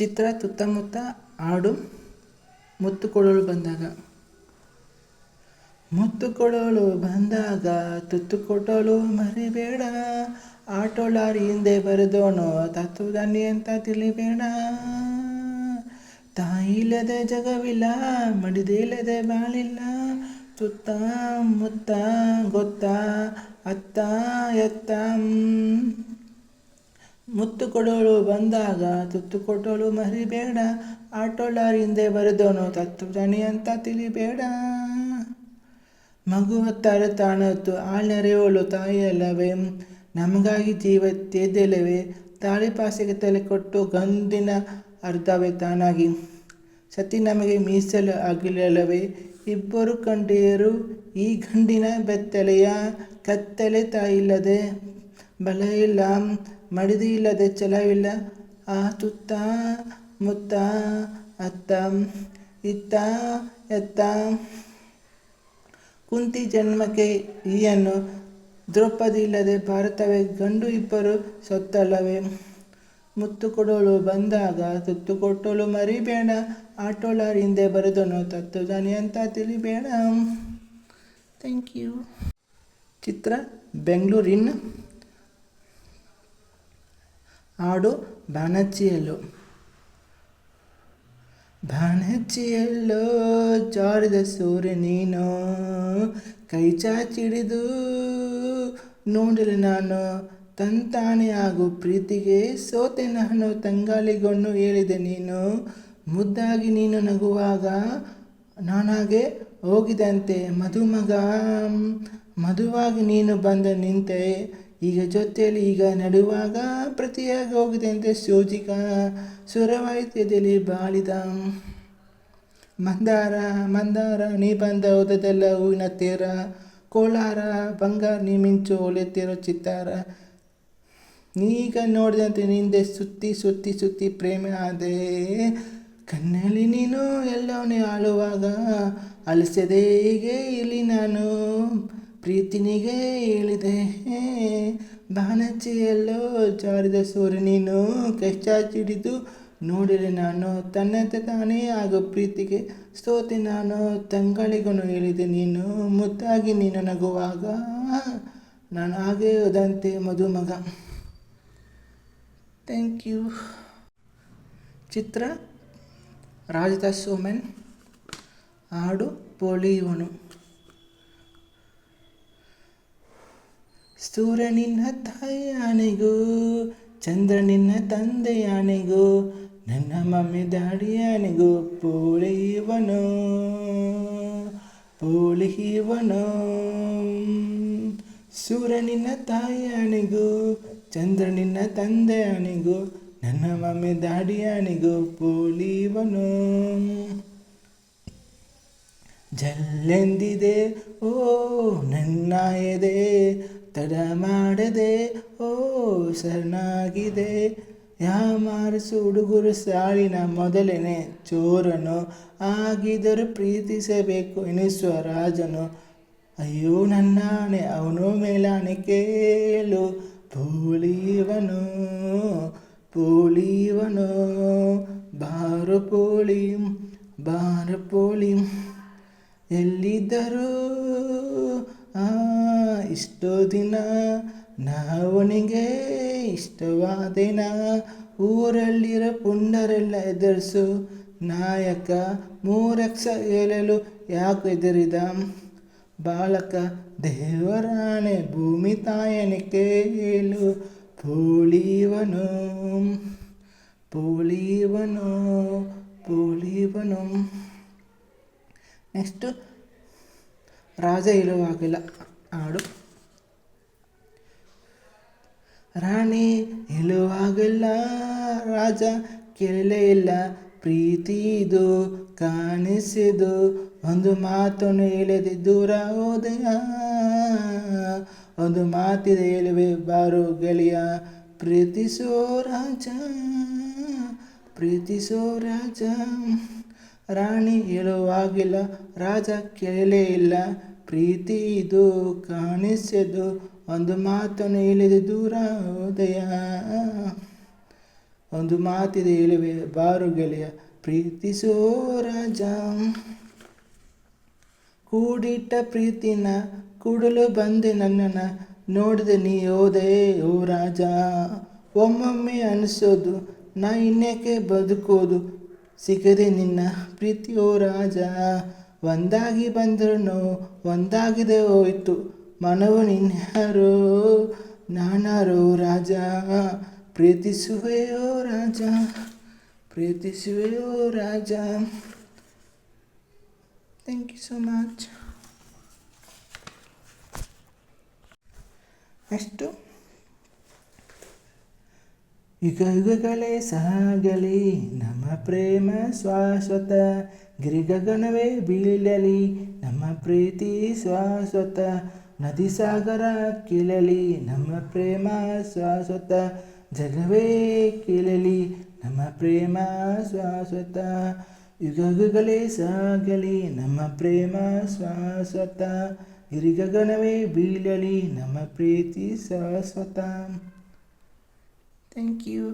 ಚಿತ್ರ ತುತ್ತಮುತ್ತ ಆಡು ಮುತ್ತು ಕೊಡಲು ಬಂದಾಗ. ಮುತ್ತು ಕೊಡಲು ಬಂದಾಗ ತುತ್ತು ಕೊಟ್ಟಲು ಮರಿಬೇಡ. ಆಟೋ ಲಾರಿ ಹಿಂದೆ ಬರೆದೋನು ದಾನಿ ಅಂತ ತಿಳಿಬೇಡ. ತಾಯಿ ಇಲ್ಲದೆ ಜಗವಿಲ್ಲ ಮಡಿದಿಲ್ಲದೆ ಬಾಳಿಲ್ಲ. ಸುತ್ತ ಮುತ್ತ ಗೊತ್ತ ಅತ್ತ ಎತ್ತ ಮುತ್ತು ಕೊಡೋಳು ಬಂದಾಗ ತುತ್ತು ಕೊಟ್ಟೋಳು ಮರಿಬೇಡ. ಆಟೋ ಲಾರಿ ಹಿಂದೆ ಬರೆದೋನು ತತ್ವದಾನಿ ಅಂತ ತಿಳಿಬೇಡ. ಮಗು ಹೊತ್ತಾರೆ ತಾಣತ್ತು ಆಳ್ನೆರೆಯೋಳು ತಾಯಿಯಲ್ಲವೇ. ನಮಗಾಗಿ ಜೀವ ತೆದ್ದೆಲ್ಲವೇ ತಾಳಿ ಪಾಸಿಗೆ ತಲೆ ಕೊಟ್ಟು ಗಂದಿನ ಅರ್ಧವೇ ತಾನಾಗಿ. ಸತಿ ನಮಗೆ ಮೀಸಲು ಆಗಿಲ್ಲವೇ ಇಬ್ಬರು ಕಂಡಿಯರು ಈ ಗಂಡಿನ ಬೆತ್ತಲೆಯ ಕತ್ತಲೆ ತಾಯಿಲ್ಲದೆ ಬಲ ಇಲ್ಲ. ಮಡಿದಿ ಇಲ್ಲದೆ ಛಲವಿಲ್ಲ ಆ ತುತ್ತ, ಮುತ್ತ, ಅತ್ತ, ಇತ್ತ, ಎತ್ತ. ಕುಂತಿ ಜನ್ಮಕ್ಕೆ ಈಯನ್ನು ದ್ರೌಪದಿ ಇಲ್ಲದೆ ಭಾರತವೇ ಗಂಡು ಇಬ್ಬರು ಸೊತ್ತಲ್ಲವೇ? ಮುತ್ತು ಕೊಡೋಳು ಬಂದಾಗ ತುತ್ತು ಕೊಟ್ಟೋಳು ಮರಿಬೇಡ. ಆಟೋ ಲಾರಿ ಹಿಂದೆ ಬರೆದನು ತತ್ವದಾನಿ ಅಂತ ತಿಳಿಬೇಡ. ಥ್ಯಾಂಕ್ ಯು ಚಿತ್ರ ಬೆಂಗಳೂರಿನ ಹಾಡು ಬಾಣಚ್ಚಿಯಲ್ಲು ಬಾಣಚ್ಚಿಯಲ್ಲೋ ಜಾರಿದ ಸೂರ್ಯ ನೀನು, ಕೈ ಚಾಚಿಡಿದು ನೋಡಲು ನಾನು ತಂತಾನೆ ಹಾಗೂ ಪ್ರೀತಿಗೆ ಸೋತೆ ನಾನು ತಂಗಾಳಿಗೊಂಡು ಹೇಳಿದೆ ನೀನು, ಮುದ್ದಾಗಿ ನೀನು ನಗುವಾಗ ನಾನಾಗೆ ಹೋಗಿದಂತೆ ಮದುಮಗ, ಮದುವಾಗಿ ನೀನು ಬಂದ ನಿಂತೆ ಈಗ ಜೊತೆಯಲ್ಲಿ ಈಗ ನಡುವಾಗ ಪ್ರತಿಯಾಗಿ ಹೋಗಿದಂತೆ ಸೋಜಿಗ ಸುರವಾಯಿತ್ಯದಲ್ಲಿ ಬಾಳಿದ. ಮಂದಾರ ಮಂದಾರ, ನೀ ಬಂದ ಓದದೆಲ್ಲ ಹೂವಿನ ತೇರ, ಕೋಲಾರ, ಬಂಗಾರ ನೀ ಮಿಂಚು ಚಿತ್ತಾರ. ನೀಗ ನೋಡಿದಂತೆ ನಿಂದೆ ಸುತ್ತಿ ಸುತ್ತಿ ಸುತ್ತಿ ಪ್ರೇಮ ಆದೆ. ಕಣ್ಣಲ್ಲಿ ನೀನು ಎಲ್ಲವನ್ನೇ ಆಳುವಾಗ ಅಳಿಸದೆ ಹೀಗೆ ಇಲ್ಲಿ ನಾನು. ಪ್ರೀತಿನಿಗೆ ಹೇಳಿದೆ. ಚಾರಿದ ಜಾರಿದ ಸೂರ್ಯ ನೀನು ಕಚ್ಚಾಚಿಡಿದು ನೋಡಿರೆ ನಾನು. ತನ್ನಂತೆ ತಾನೇ ಆಗೋ ಪ್ರೀತಿಗೆ ಸ್ತೋತಿ ನಾನು. ತಂಗಳಿಗನು ಹೇಳಿದೆ ನೀನು, ಮುದ್ದಾಗಿ ನೀನು ನಗುವಾಗ ನಾನು ಹಾಗೆ ಹೋದಂತೆ ಮದುಮಗ. Thank you. ಚಿತ್ರ ರಾಜದಾಸ್ ಸೋಮೆನ್, ಹಾಡು ಪೋಳಿಯವನು ಸೂರ್ಯ ನಿನ್ನ ತಾಯಿಯಾನೆಗೂ ಚಂದ್ರ ನಿನ್ನ ತಂದೆಯಾನೆಗೂ, ನನ್ನ ಮಮ್ಮಿ ದಾಡಿಯಾನೆಗೂ ಪೋಳಿಯವನು ಪೋಳಿಯುವನು ಸೂರ್ಯ ನಿನ್ನ ತಾಯಿಯಾನೆಗೂ ಚಂದ್ರ ನಿನ್ನ ತಂದೆಯಾನೆಗೂ, ನನ್ನ ಮಮ್ಮಿ ದಾಡಿಯಾನೆಗೂ ಪೋಳಿಯುವನು ಜಲ್ಲೆಂದಿದೆ, ಓ ನನ್ನ ಎದೆ ತಡ ಮಾಡದೆ, ಓ ಶರಣಾಗಿದೆ. ಯಾಮಾರಿಸು ಹುಡುಗರು ಸಾಲಿನ ಮೊದಲನೇ ಚೋರನು ಆಗಿದರೂ ಪ್ರೀತಿಸಬೇಕು ಎನಿಸುವ ರಾಜನು. ಅಯ್ಯೋ ನನ್ನಾಣೆ, ಅವನು ಮೇಲಾಣೆ ಕೇಳು. ಪೋಳಿಯವನು ಪೋಳಿಯವನು ಬಾರು ಪೋಳಿ ಬಾರು ಪೋಳಿ ಎಲ್ಲಿದ್ದರೂ ಇಷ್ಟೋ ದಿನ ನಾವನಿಗೆ ಇಷ್ಟವಾದಿನ ಊರಲ್ಲಿರೋ ಪುಂಡರೆಲ್ಲ ಎದುರಿಸು. ನಾಯಕ ಮೂರಕ್ಷ ಹೇಳಲು ಯಾಕೆ ಎದುರಿದ ಬಾಲಕ ದೇವರಾಣೆ ಭೂಮಿ ತಾಯನ ಕೇಳು. ಪೋಳಿವನು ಪೋಳಿವನು ಪೋಳಿವನು. ನೆಕ್ಸ್ಟು ರಾಜ ಇರುವಾಗಿಲ್ಲ ಹಾಡು ರಾಣಿ ಹೇಳುವಾಗೆಲ್ಲ ರಾಜ ಕೇಳಲೇ ಇಲ್ಲ ಪ್ರೀತಿದು ಕಾಣಿಸಿದು. ಒಂದು ಮಾತನ್ನು ಹೇಳದೆ ದೂರ ಹೋದೆಯ. ಒಂದು ಮಾತಿದೆ ಹೇಳುವೆ ಬಾರು ಗೆಳೆಯ. ಪ್ರೀತಿಸೋ ರಾಜ ಪ್ರೀತಿಸೋ ರಾಜ. ರಾಣಿ ಹೇಳುವಾಗಿಲ್ಲ ರಾಜ ಕೇಳಲೇ ಇಲ್ಲ ಪ್ರೀತಿ ಇದು ಕಾಣಿಸದು, ಒಂದು ಮಾತನ್ನು ಹೇಳಿದೆ ದೂರ ಉದಯ ಒಂದು ಮಾತಿದೆ ಹೇಳುವೆ ಬಾರು ಗೆಳೆಯ, ಪ್ರೀತಿಸೋ ರಾಜ. ಕೂಡಿಟ್ಟ ಪ್ರೀತಿನ ಕೂಡಲು ಬಂದೆ ನನ್ನನ್ನು, ನೋಡಿದೆ ನೀ ಹೋದೆ ಓ ರಾಜ. ಒಮ್ಮೊಮ್ಮೆ ಅನಿಸೋದು, ನಾ ಇನ್ನೇಕೆ ಬದುಕೋದು, ಸಿಗದೆ ನಿನ್ನ ಪ್ರೀತಿ, ಓ ರಾಜ. ಒಂದಾಗಿ ಬಂದ್ರು ಒಂದಾಗಿದೆ ಹೋಯ್ತು. ಮನವು ನಿನ್ಯಾರೋ? ನಾನಾರೋ ರಾಜ? ಪ್ರೀತಿಸುವೆಯೋ ರಾಜ? ಪ್ರೀತಿಸುವೆಯೋ ರಾಜ? Thank you so much next ಯುಗ ಯುಗಗಳೇ ಸಾಗಲಿ, ನಮ್ಮ ಪ್ರೇಮ ಶಾಶ್ವತ. ಗಿರಿಗಗನವೇ ಬೀಳಲಿ, ನಮ್ಮ ಪ್ರೀತಿ ಶಾಶ್ವತ. ನದಿ ಸಾಗರ ಕೀಳಲಿ, ನಮ್ಮ ಪ್ರೇಮ ಶಾಶ್ವತ. ಜಗವೇ ಕೀಳಲಿ, ನಮ್ಮ ಪ್ರೇಮ ಶಾಶ್ವತ. ಯುಗ ಯುಗಗಳೇ ಸಾಗಲಿ, ನಮ್ಮ ಪ್ರೇಮ ಶಾಶ್ವತ. ಗಿರಿಗಗಣವೇ ಬೀಳಲಿ, ನಮ್ಮ ಪ್ರೀತಿ ಶಾಶ್ವತ. Thank you